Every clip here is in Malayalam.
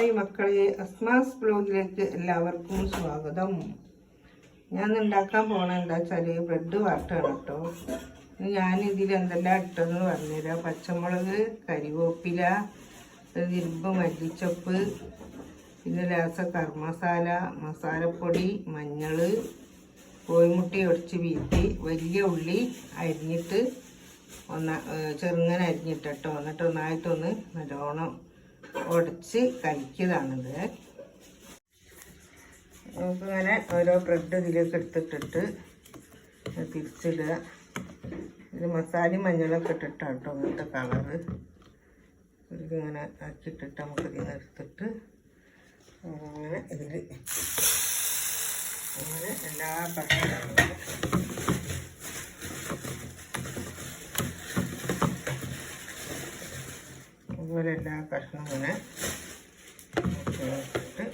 ഹായ് മക്കളെ അസ്മാസ് ബ്ലോഗിലേക്ക് എല്ലാവർക്കും സ്വാഗതം. ഞാൻ ഉണ്ടാക്കാൻ പോണ എന്താ വെച്ചാൽ ബ്രെഡ് വാട്ടാണ് കേട്ടോ ഞാൻ ഇതിൽ എന്തെല്ലാം ഇട്ടെന്ന് പറഞ്ഞുതരാം. പച്ചമുളക് കരിവേപ്പില ഇരുമ്പ് മല്ലിച്ചപ്പ് പിന്നെ ലാസ കർമസാല മസാലപ്പൊടി മഞ്ഞൾ കോഴിമുട്ടി ഒടിച്ച് വീട്ടി വലിയ ഉള്ളി അരിഞ്ഞിട്ട് ഒന്ന് ചെറുങ്ങനെ അരിഞ്ഞിട്ടോ എന്നിട്ട് ഒന്നായിട്ടൊന്ന് നല്ലോണം ഉടച്ച് കഴിക്കതാണിത് നമുക്കിങ്ങനെ ഓരോ ബ്രെഡ് ഇതിലേക്ക് എടുത്തിട്ടിട്ട് തിരിച്ചിടുക. ഇത് മസാലയും മഞ്ഞളൊക്കെ ഇട്ടിട്ടാണ് കേട്ടോ അങ്ങനത്തെ കളറ് ഇതിങ്ങനെ ആക്കിയിട്ടിട്ട് നമുക്ക് ഇതിനെ എടുത്തിട്ട് അങ്ങനെ ഇതിൽ അങ്ങനെ എല്ലാ കഷ്ണങ്ങളും അതുപോലെ എല്ലാ കഷ്ണം ഇങ്ങനെ ചേർത്തിട്ട്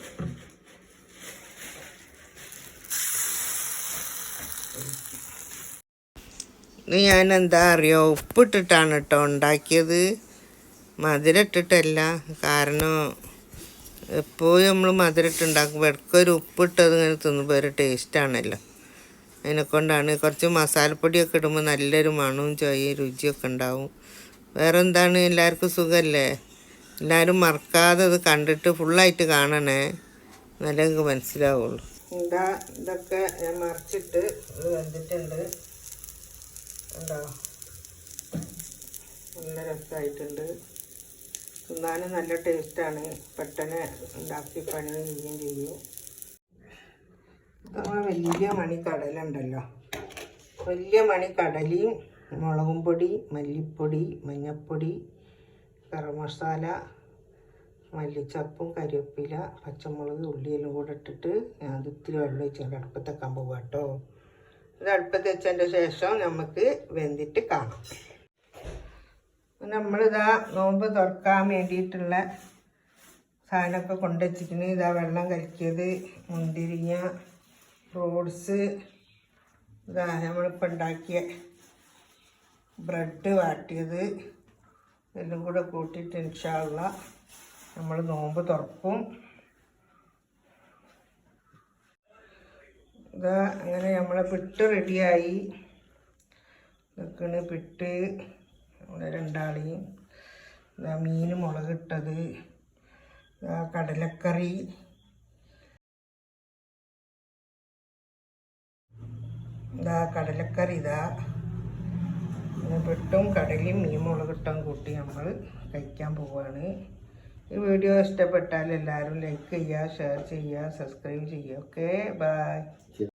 ഞാൻ എന്താ അറിയോ? ഉപ്പിട്ടിട്ടാണ് കേട്ടോ ഉണ്ടാക്കിയത്. മധുരട്ടിട്ടല്ല. കാരണം എപ്പോഴും നമ്മൾ മധുരം ഇട്ടുണ്ടാക്കുമ്പോൾ ഇടയ്ക്കൊരു ഉപ്പിട്ടത് ഇങ്ങനെ തിന്നുമ്പോൾ ഒരു ടേസ്റ്റാണല്ലോ അതിനെ കൊണ്ടാണ് കുറച്ച് മസാലപ്പൊടിയൊക്കെ ഇടുമ്പോൾ നല്ലൊരു മണവും ചോയും രുചിയൊക്കെ ഉണ്ടാവും. വേറെ എന്താണ് എല്ലാവർക്കും സുഖമല്ലേ എല്ലാവരും മറക്കാതെ ഇത് കണ്ടിട്ട് ഫുള്ളായിട്ട് കാണണേ. എന്നാലേ നിങ്ങൾക്ക് മനസ്സിലാവുള്ളൂ. എന്താ ഇതൊക്കെ ഞാൻ മറിച്ചിട്ട് വെന്തിട്ടുണ്ട് ഉണ്ടോ നല്ല രസമായിട്ടുണ്ട് തിന്നാനും നല്ല ടേസ്റ്റാണ് പെട്ടെന്ന് ഉണ്ടാക്കി പണി ചെയ്യുകയും ചെയ്യും. വലിയ മണി കടലുണ്ടല്ലോ വലിയ മണി കടലയും മുളകും പൊടി മല്ലിപ്പൊടി മഞ്ഞൾപ്പൊടി ഗരം മസാല മല്ലിച്ചപ്പും കരിവേപ്പില പച്ചമുളക് ഉള്ളിയെല്ലാം കൂടെ ഇട്ടിട്ട് ഞാൻ ഇത്തിരി വെള്ളം വെച്ചിട്ട് അടുപ്പത്ത് വെക്കാൻ പോവുക കേട്ടോ. ഇത് അടുപ്പത്ത് വെച്ചതിന്റെ ശേഷം നമുക്ക് വെന്തിട്ട് കാണാം. നമ്മളിതാ നോമ്പ് തുറക്കാൻ വേണ്ടിയിട്ടുള്ള സാധനമൊക്കെ കൊണ്ടുവച്ചിട്ടുണ്ട് ഇതാ വെള്ളം കലക്കിയത് മുന്തിരിങ്ങ റോഡ്സ് ഇതാ നമ്മളിപ്പോൾ ഉണ്ടാക്കിയ ബ്രെഡ് വാട്ടിയത്. എല്ലാം കൂടെ കൂട്ടിയിട്ട് ഇൻഷാള്ള നമ്മൾ നോമ്പ് തുറക്കും. ഇതാ അങ്ങനെ നമ്മളെ പിട്ട് റെഡിയായി. നിൽക്കണ് പിട്ട്. നമ്മുടെ രണ്ടാളിയും. ഇതാ മീൻ മുളകിട്ടത്. ഇതാ കടലക്കറി. ഇതാ കടലക്കറി ഇതാ. പിട്ടും കടലയും മീൻ മുളകിട്ടും കൂട്ടി നമ്മൾ കഴിക്കാൻ പോവുകയാണ് ഈ വീഡിയോ ഇഷ്ടപ്പെട്ടാൽ എല്ലാവരും ലൈക്ക് ചെയ്യുക ഷെയർ ചെയ്യുക സബ്സ്ക്രൈബ് ചെയ്യുക. Okay bye